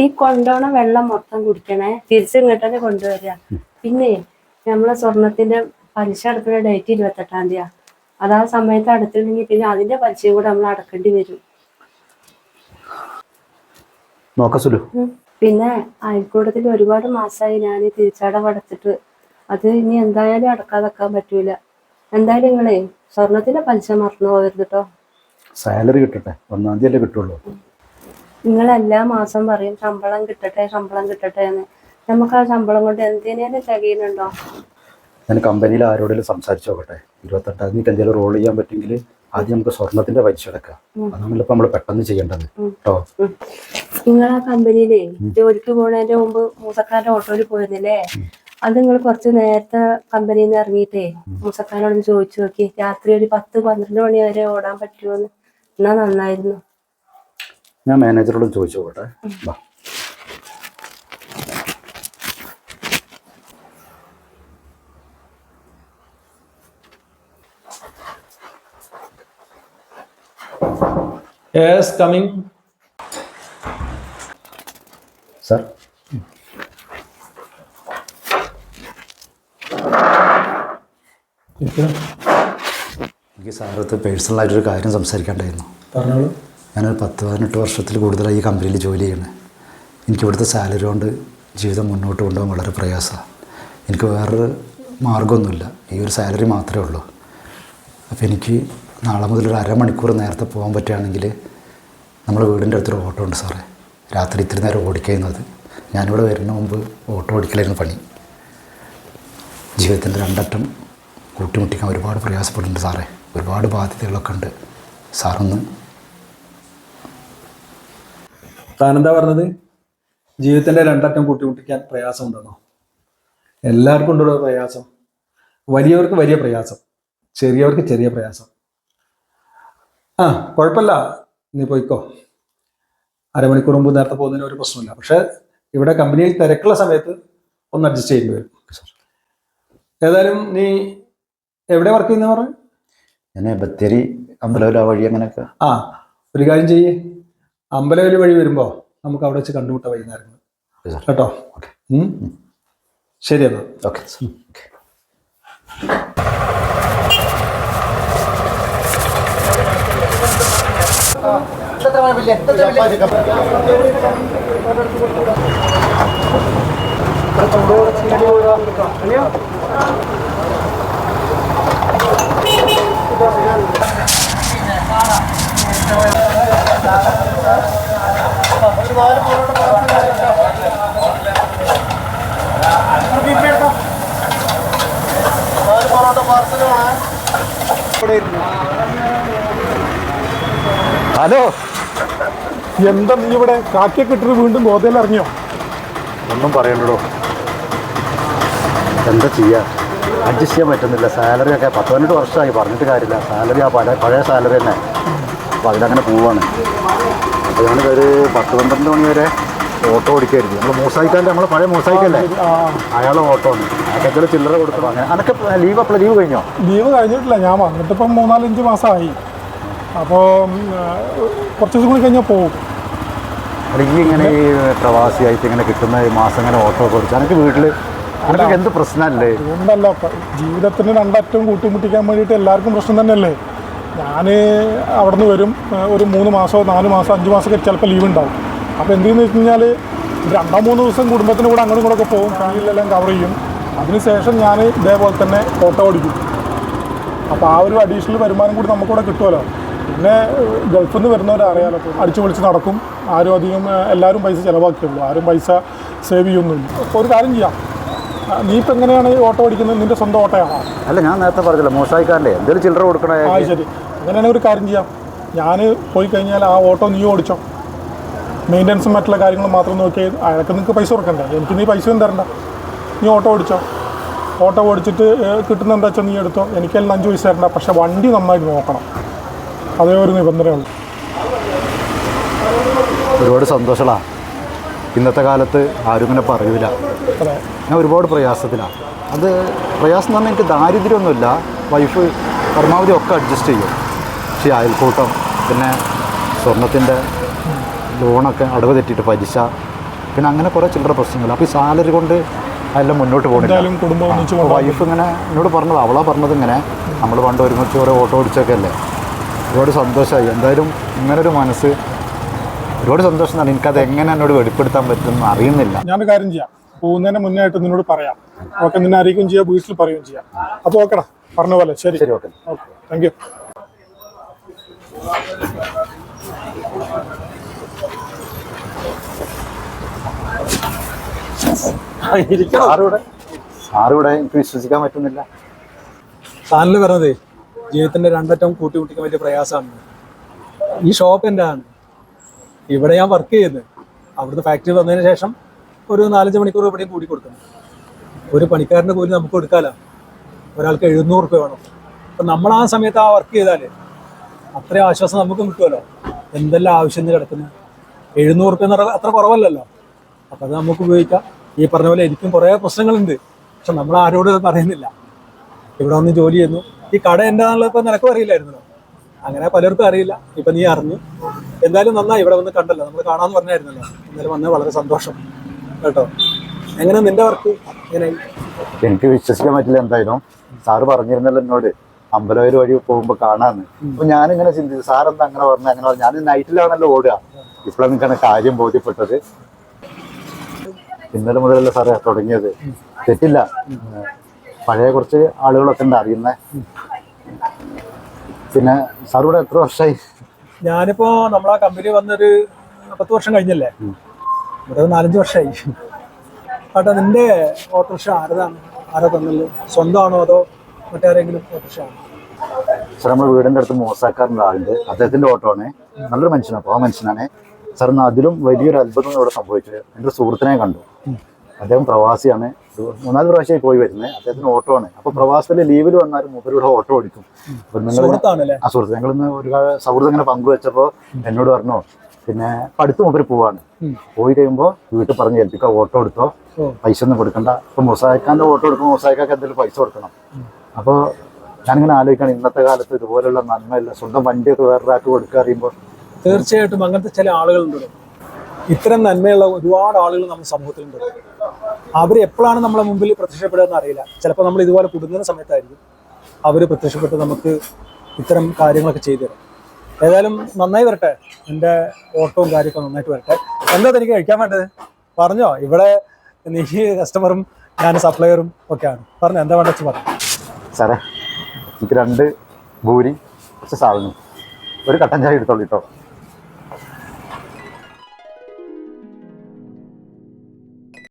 ഈ കൊണ്ടോണ വെള്ളം മൊത്തം കുടിക്കണേ. തിരിച്ചിങ്ങോട്ട് തന്നെ കൊണ്ടുവരിക പിന്നെ നമ്മളെ സ്വർണത്തിന്റെ പലിശ അടക്കുന്ന ഡേറ്റ് ഇരുപത്തെട്ടാം തീയതി അത് ആ സമയത്ത് അടച്ചിട്ടുണ്ടെങ്കിൽ പിന്നെ അതിന്റെ പലിശയും കൂടെ നമ്മൾ അടക്കേണ്ടി വരും. പിന്നെ അയൽക്കൂടത്തിൽ ഒരുപാട് മാസമായി ഞാൻ തിരിച്ചടവ് അടച്ചിട്ട്. അത് ഇനി എന്തായാലും അടക്കാതെക്കാൻ പറ്റൂല. എന്തായാലും നിങ്ങളെ സ്വർണത്തിന്റെ പലിശ മറന്നു പോകരുത് കേട്ടോ സാലറി കിട്ടട്ടെ. ഒന്നാം തീയതി കിട്ടുള്ളൂ. നിങ്ങൾ എല്ലാ മാസം പറയും ശമ്പളം കിട്ടട്ടെ ശമ്പളം കിട്ടട്ടെ എന്ന്. നമുക്ക് ആ ശമ്പളം കൊണ്ട് എന്തിനേലും തികയുന്നുണ്ടോ? ഞാൻ കമ്പനിയിൽ ആരോടെങ്കിലും സംസാരിച്ചു നോക്കട്ടെ. ഇരുപത്തെട്ടാം തീയതി എന്തെങ്കിലും റോൾ ചെയ്യാൻ പറ്റുമെങ്കിൽ ആദ്യം നമുക്ക് സ്വർണത്തിന്റെ പലിശ അടക്കാം. അതാണല്ലോ ഇപ്പൊ നമ്മൾ പെട്ടെന്ന് ചെയ്യേണ്ടത്. കേട്ടോ നിങ്ങൾ ആ കമ്പനിയിലേ ജോലിക്ക് പോണതിന്റെ മുമ്പ് മൂസക്കാരുടെ ഓട്ടോയിൽ പോയിരുന്നില്ലേ? അത് നിങ്ങൾ കുറച്ച് നേരത്തെ കമ്പനിയിൽ നിന്ന് ഇറങ്ങിയിട്ടേ മൂസക്കാരോട് ചോദിച്ചു നോക്കി. രാത്രി ഒരു പത്ത് പന്ത്രണ്ട് മണി വരെ ഓടാൻ പറ്റുമോ എന്ന്. എന്നാ നന്നായിരുന്നു. ഞാൻ മാനേജറോടും ചോദിച്ചു പോട്ടെ വാ. Yes, sir. എനിക്ക് സാറത്ത് പേഴ്സണലായിട്ടൊരു കാര്യം സംസാരിക്കണ്ടായിരുന്നു. പറഞ്ഞോളൂ. ഞാനൊരു പത്ത് പതിനെട്ട് വർഷത്തിൽ കൂടുതലായി ഈ കമ്പനിയിൽ ജോലി ചെയ്യുന്നത്. എനിക്ക് ഇവിടുത്തെ സാലറി കൊണ്ട് ജീവിതം മുന്നോട്ട് കൊണ്ടുപോകാൻ വളരെ പ്രയാസമാണ്. എനിക്ക് വേറൊരു മാർഗമൊന്നുമില്ല ഈ ഒരു സാലറി മാത്രമേ ഉള്ളൂ. അപ്പോൾ എനിക്ക് നാളെ മുതൽ ഒരു അരമണിക്കൂർ നേരത്തെ പോകാൻ പറ്റുകയാണെങ്കിൽ നമ്മുടെ വീടിന്റെ അടുത്തൊരു ഓട്ടോ ഉണ്ട് സാറേ. രാത്രി ഇത്തിരി നേരം ഓടിക്കുന്നത് ഞാനിവിടെ വരുന്ന മുമ്പ് ഓട്ടോ ഓടിക്കലായിരുന്നു പണി. ജീവിതത്തിന്റെ രണ്ടറ്റം കൂട്ടിമുട്ടിക്കാൻ ഒരുപാട് പ്രയാസപ്പെടുന്നുണ്ട് സാറേ. ഒരുപാട് ബാധ്യതകളൊക്കെ ഉണ്ട്. സാറൊന്ന് താനെന്താ പറഞ്ഞത്? ജീവിതത്തിന്റെ രണ്ടറ്റം കൂട്ടിമുട്ടിക്കാൻ പ്രയാസം ഉണ്ടെന്നോ എല്ലാവർക്കും ഉണ്ടോ പ്രയാസം. വലിയവർക്ക് വലിയ പ്രയാസം. ചെറിയവർക്ക് ചെറിയ പ്രയാസം. ആ കുഴപ്പമില്ല. നീ പോയിക്കോ. അരമണിക്കൂർ മുമ്പ് നേരത്തെ പോകുന്നതിന് ഒരു പ്രശ്നമില്ല. പക്ഷെ ഇവിടെ കമ്പനിയിൽ തിരക്കുള്ള സമയത്ത് ഒന്ന് അഡ്ജസ്റ്റ് ചെയ്യേണ്ടി വരും. ഏതായാലും നീ എവിടെ വർക്ക് ചെയ്യുന്ന പറഞ്ഞു? ഞാൻ ബത്തേരി അമ്പലവില വഴി അങ്ങനെയൊക്കെ. ആ ഒരു കാര്യം ചെയ്യേ. അമ്പലവലി വഴി വരുമ്പോ നമുക്ക് അവിടെ വെച്ച് കണ്ടുമുട്ട വൈകുന്നേരം കേട്ടോ? ശരി എന്നാ. ഓക്കെ. Sir okay hello. എന്താ നീ ഇവിടെ കാക്കിയൊക്കെ ഇട്ടിട്ട് വീണ്ടും ഗോതയിൽ ഇറങ്ങിയോ? ഒന്നും പറയണ്ടോ എന്താ ചെയ്യാ? അഡ്ജസ്റ്റ് ചെയ്യാൻ പറ്റുന്നില്ല. സാലറി ഒക്കെ പത്ത് പതിനെട്ട് വർഷമായി. പറഞ്ഞിട്ട് കാര്യമില്ല. സാലറി ആ പഴയ പഴയ സാലറി തന്നെ. അപ്പോൾ അതിലങ്ങനെ പോവാണ്. അപ്പോൾ ഞാനിതൊരു പത്ത് പന്ത്രണ്ട് മണി വരെ ഓട്ടോ ഓടിക്കായിരിക്കും നമ്മൾ മൂസായിക്കാന്റെ നമ്മൾ പഴയ മൂസായിക്കല്ലേ? അയാൾ ഓട്ടോ ആണ്. അയാൾക്കൊക്കെ ചില്ലറ കൊടുക്കണം. അങ്ങനെ അനക്ക് ലീവ് അപ്പോൾ ലീവ് കഴിഞ്ഞോ? ലീവ് കഴിഞ്ഞിട്ടില്ല. ഞാൻ വന്നിട്ട് ഇപ്പം മൂന്നാലഞ്ച് മാസമായി അപ്പോൾ കുറച്ച് ദിവസം കൂടി കഴിഞ്ഞാൽ പോകും അല്ലെങ്കിൽ ഇങ്ങനെ ഈ പ്രവാസിയായിട്ട് ഇങ്ങനെ കിട്ടുന്ന ഈ മാസം ഇങ്ങനെ ഓട്ടോ ഒക്കെ ഓടിച്ചു എനിക്ക് വീട്ടിൽ എന്ത് പ്രശ്നമല്ലേ അതുകൊണ്ടല്ല. ജീവിതത്തിന് രണ്ടറ്റവും കൂട്ടിമുട്ടിക്കാൻ വേണ്ടിയിട്ട് എല്ലാവർക്കും പ്രശ്നം തന്നെയല്ലേ? ഞാൻ അവിടെ നിന്ന് വരും ഒരു മൂന്ന് മാസമോ നാല് മാസം അഞ്ച് മാസമൊക്കെ ചിലപ്പോൾ ലീവ് ഉണ്ടാവും. അപ്പോൾ എന്ത് ചെയ്യുന്നു വെച്ച് കഴിഞ്ഞാൽ രണ്ടോ മൂന്ന് ദിവസം കുടുംബത്തിന് കൂടെ അങ്ങോട്ടും കൂടെ ഒക്കെ പോകും ഫാമിലിയിലെല്ലാം കവർ ചെയ്യും. അതിനുശേഷം ഞാൻ ഇതേപോലെ തന്നെ ഓട്ടോ ഓടിക്കും അപ്പോൾ ആ ഒരു അഡീഷണൽ വരുമാനം കൂടി നമുക്കിവിടെ കിട്ടുമല്ലോ. പിന്നെ ഗൾഫിൽ നിന്ന് വരുന്നവരെ അറിയാലോ അടിച്ചു പൊളിച്ച് നടക്കും. ആരും അധികം എല്ലാവരും പൈസ ചിലവാക്കിയുള്ളൂ. ആരും പൈസ സേവ് ചെയ്യൊന്നുമില്ല. ഒരു കാര്യം ചെയ്യാം. നീ ഇപ്പം എങ്ങനെയാണ് ഈ ഓട്ടോ ഓടിക്കുന്നത്? നിന്റെ സ്വന്തം ഓട്ടോയാണോ അല്ല ഞാൻ നേരത്തെ പറഞ്ഞില്ല മൂസായിക്കാരന്റെ എന്തെങ്കിലും ചില്ലറ കൊടുക്കണേ? ശരി. അങ്ങനെയാണെങ്കിൽ ഒരു കാര്യം ചെയ്യാം. ഞാൻ പോയി കഴിഞ്ഞാൽ ആ ഓട്ടോ നീ ഓടിച്ചോ. മെയിന്റനൻസും മറ്റുള്ള കാര്യങ്ങളും മാത്രം നോക്കി അയാൾക്ക് നിങ്ങൾക്ക് പൈസ കൊടുക്കണ്ടേ? എനിക്ക് നീ പൈസ ഒന്നും തരണ്ട. നീ ഓട്ടോ ഓടിച്ചോ. ഓട്ടോ ഓടിച്ചിട്ട് കിട്ടുന്ന എന്താ വെച്ചാൽ നീ എടുത്തോ. എനിക്കെല്ലാം അഞ്ച് പൈസ തരണ്ട. പക്ഷേ വണ്ടി നന്നായിട്ട് നോക്കണം. അതേ ഒരു നിബന്ധനയുള്ളൂ ഒരുപാട് സന്തോഷമാണ് ഇന്നത്തെ കാലത്ത് ആരും ഇങ്ങനെ പറയൂല. ഞാൻ ഒരുപാട് പ്രയാസത്തിലാണ് അത് പ്രയാസം എന്ന് പറഞ്ഞാൽ എനിക്ക് ദാരിദ്ര്യമൊന്നുമില്ല. വൈഫ് പരമാവധി ഒക്കെ അഡ്ജസ്റ്റ് ചെയ്യും. ഈ അയൽക്കൂട്ടം പിന്നെ സ്വർണത്തിന്റെ ലോണൊക്കെ അടവ് തെറ്റിയിട്ട് പലിശ. പിന്നെ അങ്ങനെ കുറേ ചില്ലറ പ്രശ്നങ്ങൾ. അപ്പോൾ ഈ സാലറി കൊണ്ട് അതെല്ലാം മുന്നോട്ട് പോകുന്നില്ല. ഒന്നിച്ച് വൈഫ് ഇങ്ങനെ എന്നോട് പറഞ്ഞത്. അവളാ പറഞ്ഞത് ഇങ്ങനെ. നമ്മൾ പണ്ട് ഒരുമിച്ച് ഓരോ ഓട്ടോ ഓടിച്ചൊക്കെ അല്ലേ. ഒരുപാട് സന്തോഷമായി എന്തായാലും ഇങ്ങനൊരു മനസ്സ് ഒരുപാട് സന്തോഷം തന്നെ. എനിക്കത് എങ്ങനെ എന്നോട് വെളിപ്പെടുത്താൻ പറ്റുമെന്ന് അറിയുന്നില്ല. ഞാനൊരു കാര്യം ചെയ്യാം. പോകുന്നതിന് മുന്നേ ആയിട്ട് നിന്നോട് പറയാം. ഓക്കെ നിന്നെ അറിയിക്കുകയും ചെയ്യാം വീട്ടിൽ പറയുകയും ചെയ്യാം. അപ്പോൾ ഓക്കെടാ. പറഞ്ഞ പോലെ. ശരി. ശരി ഓക്കെ. ഓക്കെ. താങ്ക് യു സാറിവിടെ സാറിവിടെ എനിക്ക് വിശ്വസിക്കാൻ പറ്റുന്നില്ല. താനിൽ പറഞ്ഞതേ? ജീവിതത്തിന്റെ രണ്ടറ്റം കൂട്ടിമുട്ടിക്കാൻ വലിയ പ്രയാസമാണ്. ഈ ഷോപ്പ് എന്റെ ആണ് ഇവിടെ ഞാൻ വർക്ക് ചെയ്യുന്നത്. അവിടുന്ന് ഫാക്ടറി വന്നതിന് ശേഷം ഒരു നാലഞ്ച് മണിക്കൂർ ഇവിടെയും കൂടി കൊടുക്കണം. ഒരു പണിക്കാരന്റെ കൂലി നമുക്ക് കൊടുക്കാലോ. ഒരാൾക്ക് എഴുന്നൂറ് രൂപ വേണം. അപ്പം നമ്മൾ ആ സമയത്ത് ആ വർക്ക് ചെയ്താൽ അത്രയും ആശ്വാസം നമുക്ക് കിട്ടുമല്ലോ. എന്തെല്ലാം ആവശ്യം കിടക്കുന്നു? എഴുന്നൂറ് റുപ്യ അത്ര കുറവല്ലല്ലോ. അപ്പം അത് നമുക്ക് ഉപയോഗിക്കാം. ഈ പറഞ്ഞ പോലെ എനിക്കും കുറേ പ്രശ്നങ്ങളുണ്ട്. പക്ഷെ നമ്മൾ ആരോടും പറയുന്നില്ല ഇവിടെ വന്ന് ജോലി ചെയ്യുന്നു. ഈ കട എന്താണെന്നുള്ളത് ഇപ്പൊ നിനക്കും അറിയില്ലായിരുന്നല്ലോ. അങ്ങനെ പലർക്കും അറിയില്ല. ഇപ്പൊ നീ അറിഞ്ഞു. എന്തായാലും നന്നായി ഇവിടെ വന്ന് കണ്ടല്ലോ. നമ്മൾ കാണാന്ന് പറഞ്ഞായിരുന്നല്ലോ. എന്തായാലും വന്നാൽ വളരെ സന്തോഷം. കേട്ടോ? എങ്ങനെ നിന്റെ വർക്ക് എങ്ങനെ? എനിക്ക് വിശ്വസിക്കാൻ പറ്റില്ല എന്തായാലും. സാറ് പറഞ്ഞിരുന്നല്ലോ എന്നോട്. അമ്പലവയൽ വഴി പോകുമ്പോൾ കാണാന്ന്. അപ്പൊ ഞാനിങ്ങനെ ചിന്തിച്ചു സാർ എന്താ അങ്ങനെ പറഞ്ഞു? അങ്ങനെ പറഞ്ഞു. ഞാൻ നൈറ്റിലാണല്ലോ ഓടുക. ഇപ്പോഴാണ് എനിക്കാണ് കാര്യം ബോധ്യപ്പെട്ടത്. ഇന്നലെ മുതലല്ല സാറേ തുടങ്ങിയത്. തെറ്റില്ല. പഴയ കുറച്ച് ആളുകളൊക്കെ ഉണ്ട് അറിയുന്നേ. പിന്നെ സാർ ഇവിടെ എത്ര വർഷമായി ഞാനിപ്പോ നമ്മളാ കമ്പനി വന്നൊരു പത്ത് വർഷം കഴിഞ്ഞല്ലേ? ഇവിടെ നാലഞ്ച് വർഷമായി കേട്ടോ നിന്റെ ഓട്ടോറിക്ഷ ആരതാണ്? ആരാ തന്നല്ലോ സ്വന്തമാണോ അതോ മറ്റാരെങ്കിലും സാർ നമ്മുടെ വീടിന്റെ അടുത്ത് മോസാക്കാറുള്ള ആളുണ്ട്. അദ്ദേഹത്തിന്റെ ഓട്ടോ ആണ്. നല്ലൊരു മനുഷ്യനാണ് അപ്പോൾ ആ മനുഷ്യനാണ്. സാർ എന്നാൽ അതിലും വലിയൊരു അത്ഭുതം ഇവിടെ സംഭവിച്ചത്. എന്റെ ഒരു സുഹൃത്തിനെ കണ്ടു. അദ്ദേഹം പ്രവാസിയാണ്. മൂന്നാൽ പ്രാവശ്യമായി പോയി വരുന്നത്. അദ്ദേഹത്തിന് ഓട്ടോ ആണ്. അപ്പോൾ പ്രവാസത്തിൽ ലീവിൽ വന്നാലും മൂപ്പരിവിടെ ഓട്ടോ ഓടിക്കും. അപ്പോൾ നിങ്ങൾ ആ സുഹൃത്ത്. ഞങ്ങൾ ഞങ്ങളിന്ന് ഒരു സൗഹൃദം ഇങ്ങനെ പങ്കുവെച്ചപ്പോൾ എന്നോട് പറഞ്ഞു പിന്നെ അടുത്ത് മൂപ്പര് പോവാണ്. പോയി കഴിയുമ്പോൾ വീട്ടിൽ പറഞ്ഞ് ഏൽപ്പിക്കുക ഓട്ടോ എടുത്തോ. പൈസ ഒന്നും കൊടുക്കണ്ട. ഇപ്പം മൊസായിക്കാന്റെ ഓട്ടോ എടുക്കുമ്പോൾ മൊസായിക്കാക്ക് എന്തെങ്കിലും പൈസ കൊടുക്കണം. അപ്പോൾ ഞാനിങ്ങനെ ആലോചിക്കണം ഇന്നത്തെ കാലത്ത് ഇതുപോലുള്ള നന്മയില്ല സ്വന്തം വണ്ടിയൊക്കെ വേറൊരാൾക്ക് കൊടുക്കുക അറിയുമ്പോൾ. തീർച്ചയായിട്ടും അങ്ങനത്തെ ചില ആളുകളുണ്ട്. ഇത്തരം നന്മയുള്ള ഒരുപാട് ആളുകൾ നമ്മുടെ സമൂഹത്തിലുണ്ട്. അവർ എപ്പോഴാണ് നമ്മളെ മുമ്പിൽ പ്രത്യക്ഷപ്പെടുക അറിയില്ല. ചിലപ്പോൾ നമ്മൾ ഇതുപോലെ കുടുങ്ങുന്ന സമയത്തായിരിക്കും അവർ പ്രത്യക്ഷപ്പെട്ട് നമുക്ക് ഇത്തരം കാര്യങ്ങളൊക്കെ ചെയ്തു തരും. ഏതായാലും നന്നായി വരട്ടെ. എന്റെ ഓട്ടവും കാര്യമൊക്കെ നന്നായിട്ട് വരട്ടെ. എന്താ എനിക്ക് കഴിക്കാൻ വേണ്ടത്? പറഞ്ഞോ. ഇവിടെ നീ കസ്റ്റമറും ഞാൻ സപ്ലയറും ഒക്കെയാണ്. പറഞ്ഞോ എന്താ വേണ്ടത് പറഞ്ഞു. സാറേ എനിക്ക് രണ്ട് ഭൂരി കുറച്ച് സാധനം. ഒരു കട്ടൻ ചായ എടുത്തോളൂ കേട്ടോ.